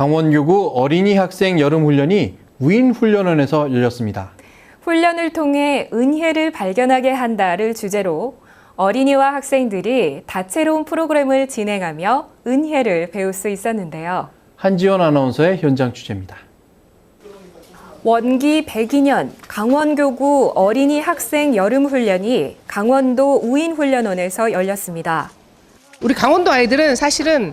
강원교구 어린이 학생 여름훈련이 우인훈련원에서 열렸습니다. 훈련을 통해 은혜를 발견하게 한다를 주제로 어린이와 학생들이 다채로운 프로그램을 진행하며 은혜를 배울 수 있었는데요. 한지원 아나운서의 현장 취재입니다. 원기 102년 강원교구 어린이 학생 여름훈련이 강원도 우인훈련원에서 열렸습니다. 우리 강원도 아이들은 사실은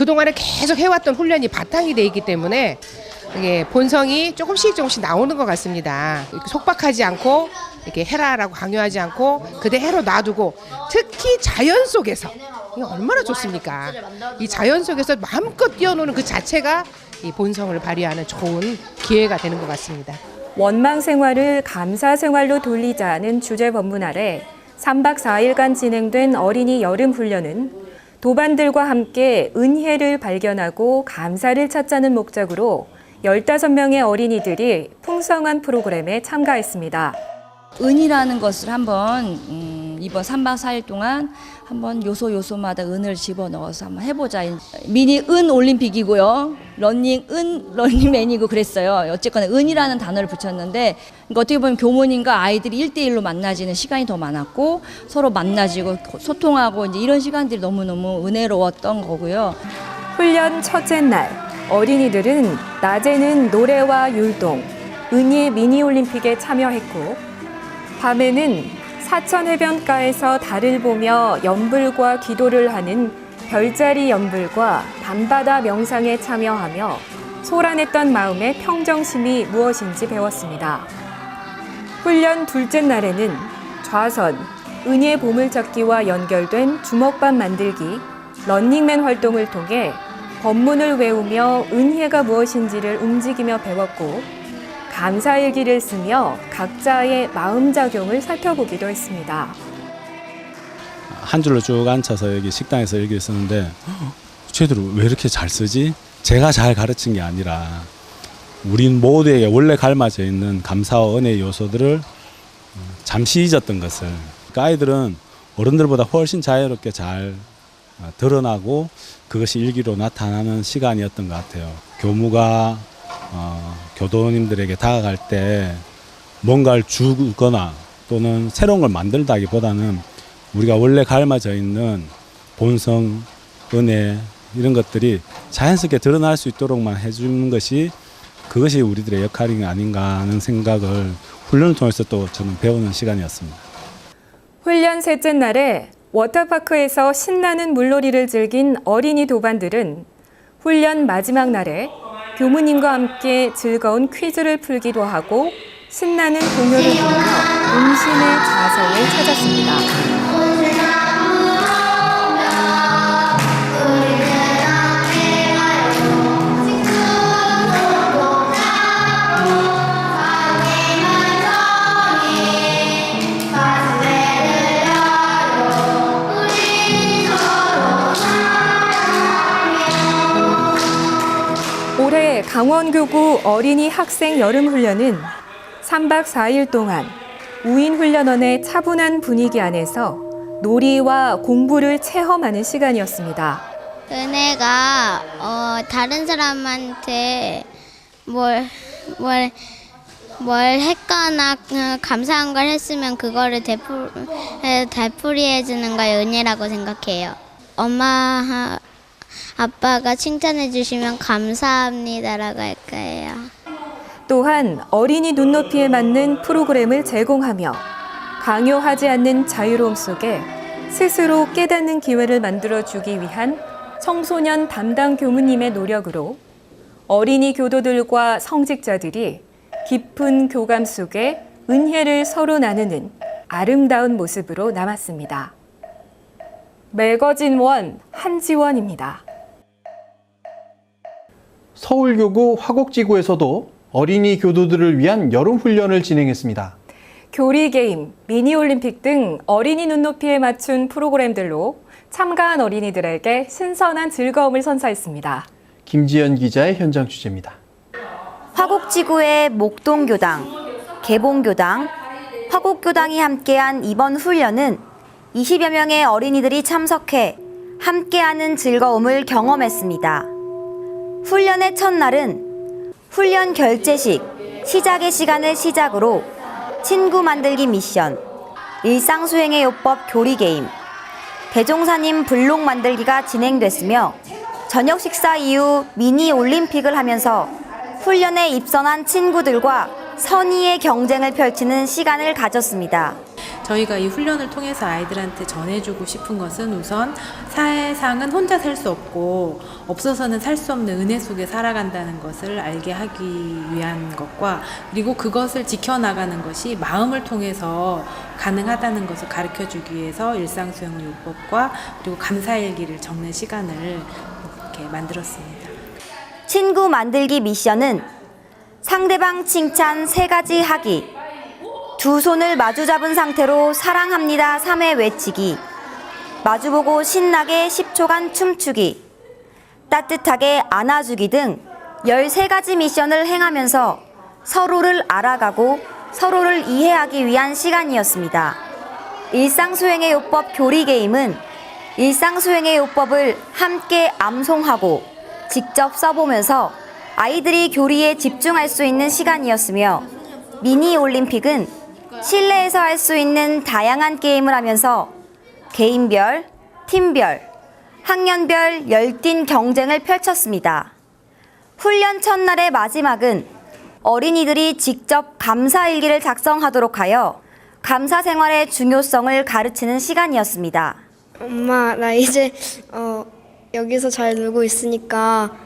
그동안에 계속 해왔던 훈련이 바탕이 돼 있기 때문에 이게 본성이 조금씩 조금씩 나오는 것 같습니다. 속박하지 않고 이렇게 해라라고 강요하지 않고 그대로 놔두고 특히 자연 속에서 이게 얼마나 좋습니까? 이 자연 속에서 마음껏 뛰어노는 그 자체가 이 본성을 발휘하는 좋은 기회가 되는 것 같습니다. 원망 생활을 감사 생활로 돌리자는 주제 법문 아래 3박 4일간 진행된 어린이 여름 훈련은 도반들과 함께 은혜를 발견하고 감사를 찾자는 목적으로 15명의 어린이들이 풍성한 프로그램에 참가했습니다. 은이라는 것을 한번 음, 이번 3박 4일 동안 한번 요소 요소마다 은을 집어넣어서 한번 해보자. 미니 은 올림픽이고요. 런닝 은 런닝맨이고 그랬어요. 어쨌거나 은이라는 단어를 붙였는데 그러니까 어떻게 보면 교모님과 아이들이 일대일로 만나지는 시간이 더 많았고 서로 만나지고 소통하고 이제 이런 시간들이 너무너무 은혜로웠던 거고요. 훈련 첫째 날 어린이들은 낮에는 노래와 율동, 은희 미니올림픽에 참여했고 밤에는 사천 해변가에서 달을 보며 연불과 기도를 하는 별자리 연불과 밤바다 명상에 참여하며 소란했던 마음의 평정심이 무엇인지 배웠습니다. 훈련 둘째 날에는 좌선, 은혜 보물찾기와 연결된 주먹밥 만들기, 런닝맨 활동을 통해 법문을 외우며 은혜가 무엇인지를 움직이며 배웠고, 감사일기를 쓰며 각자의 마음작용을 살펴보기도 했습니다. 한 줄로 쭉 앉혀서 여기 식당에서 일기를 쓰는데 쟤들은 왜 이렇게 잘 쓰지? 제가 잘 가르친 게 아니라 우린 모두에게 원래 갈맞져 있는 감사와 은혜의 요소들을 잠시 잊었던 것을 그러니까 아이들은 어른들보다 훨씬 자유롭게 잘 어, 드러나고 그것이 일기로 나타나는 시간이었던 것 같아요. 교무가 어, 교도님들에게 다가갈 때 뭔가를 주거나 또는 새로운 걸 만들다기보다는 우리가 원래 갈맞져 있는 본성, 은혜 이런 것들이 자연스럽게 드러날 수 있도록만 해주는 것이 그것이 우리들의 역할이 아닌가 하는 생각을 훈련을 통해서 또 저는 배우는 시간이었습니다. 훈련 셋째 날에 워터파크에서 신나는 물놀이를 즐긴 어린이 도반들은 훈련 마지막 날에 교무님과 함께 즐거운 퀴즈를 풀기도 하고 신나는 공연을 보며 음심의 자성을 찾았습니다. 강원교구 어린이 학생 여름훈련은 3박 4일 동안 우인훈련원의 차분한 분위기 안에서 놀이와 공부를 체험하는 시간이었습니다. 은혜가 어, 다른 사람한테 뭘, 뭘, 뭘 했거나 어, 감사한 걸 했으면 그거를 되풀, 에, 되풀이해 주는 걸 은혜라고 생각해요. 엄마, 아빠가 칭찬해 주시면 감사합니다라고 할 거예요. 또한 어린이 눈높이에 맞는 프로그램을 제공하며 강요하지 않는 자유로움 속에 스스로 깨닫는 기회를 만들어주기 위한 청소년 담당 교무님의 노력으로 어린이 교도들과 성직자들이 깊은 교감 속에 은혜를 서로 나누는 아름다운 모습으로 남았습니다. 매거진 원 한지원입니다. 서울교구 화곡지구에서도 어린이 교도들을 위한 여름 훈련을 진행했습니다. 교리 게임, 미니 올림픽 등 어린이 눈높이에 맞춘 프로그램들로 참가한 어린이들에게 신선한 즐거움을 선사했습니다. 김지연 기자의 현장 취재입니다. 화곡지구의 목동교당, 개봉교당, 화곡교당이 함께한 이번 훈련은 20여 명의 어린이들이 참석해 함께하는 즐거움을 경험했습니다. 훈련의 첫날은 훈련 결제식, 시작의 시간을 시작으로 친구 만들기 미션, 일상 수행의 요법 교리 게임, 대종사님 블록 만들기가 진행됐으며 저녁 식사 이후 미니 올림픽을 하면서 훈련에 입선한 친구들과 선의의 경쟁을 펼치는 시간을 가졌습니다. 저희가 이 훈련을 통해서 아이들한테 전해주고 싶은 것은 우선 사회상은 혼자 살 수 없고 없어서는 살 수 없는 은혜 속에 살아간다는 것을 알게 하기 위한 것과 그리고 그것을 지켜나가는 것이 마음을 통해서 가능하다는 것을 가르쳐 주기 위해서 일상수영 요법과 그리고 감사일기를 적는 시간을 이렇게 만들었습니다. 친구 만들기 미션은 상대방 칭찬 세 가지 하기, 두 손을 마주 잡은 상태로 사랑합니다. 3회 외치기, 마주보고 신나게 10초간 춤추기, 따뜻하게 안아주기 등 13가지 미션을 행하면서 서로를 알아가고 서로를 이해하기 위한 시간이었습니다. 일상수행의 요법 교리 게임은 일상수행의 요법을 함께 암송하고 직접 써보면서 아이들이 교리에 집중할 수 있는 시간이었으며 미니 올림픽은 실내에서 할 수 있는 다양한 게임을 하면서 개인별, 팀별, 학년별 열띤 경쟁을 펼쳤습니다. 훈련 첫날의 마지막은 어린이들이 직접 감사일기를 작성하도록 하여 감사 생활의 중요성을 가르치는 시간이었습니다. 엄마, 나 이제 어, 여기서 잘 놀고 있으니까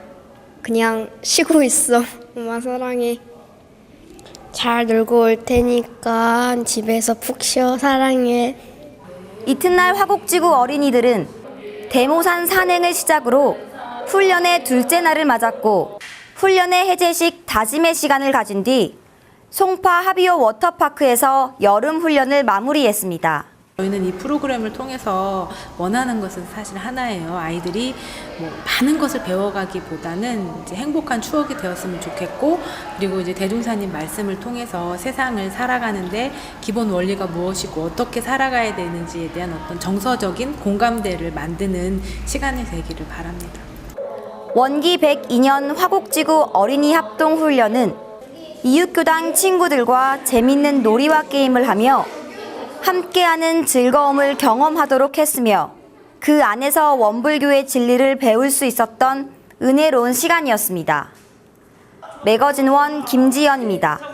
그냥 쉬고 있어. 엄마 사랑해. 잘 놀고 올 테니까 집에서 푹 쉬어. 사랑해. 이튿날 화곡지구 어린이들은 대모산 산행을 시작으로 훈련의 둘째 날을 맞았고 훈련의 해제식 다짐의 시간을 가진 뒤 송파 하비오 워터파크에서 여름 훈련을 마무리했습니다. 저희는 이 프로그램을 통해서 원하는 것은 사실 하나예요. 아이들이 뭐 많은 것을 배워가기보다는 이제 행복한 추억이 되었으면 좋겠고, 그리고 이제 대종사님 말씀을 통해서 세상을 살아가는데 기본 원리가 무엇이고 어떻게 살아가야 되는지에 대한 어떤 정서적인 공감대를 만드는 시간이 되기를 바랍니다. 원기 102년 화곡지구 어린이 합동 훈련은 이웃교당 친구들과 재밌는 놀이와 게임을 하며 함께하는 즐거움을 경험하도록 했으며 그 안에서 원불교의 진리를 배울 수 있었던 은혜로운 시간이었습니다. 매거진 원 김지연입니다.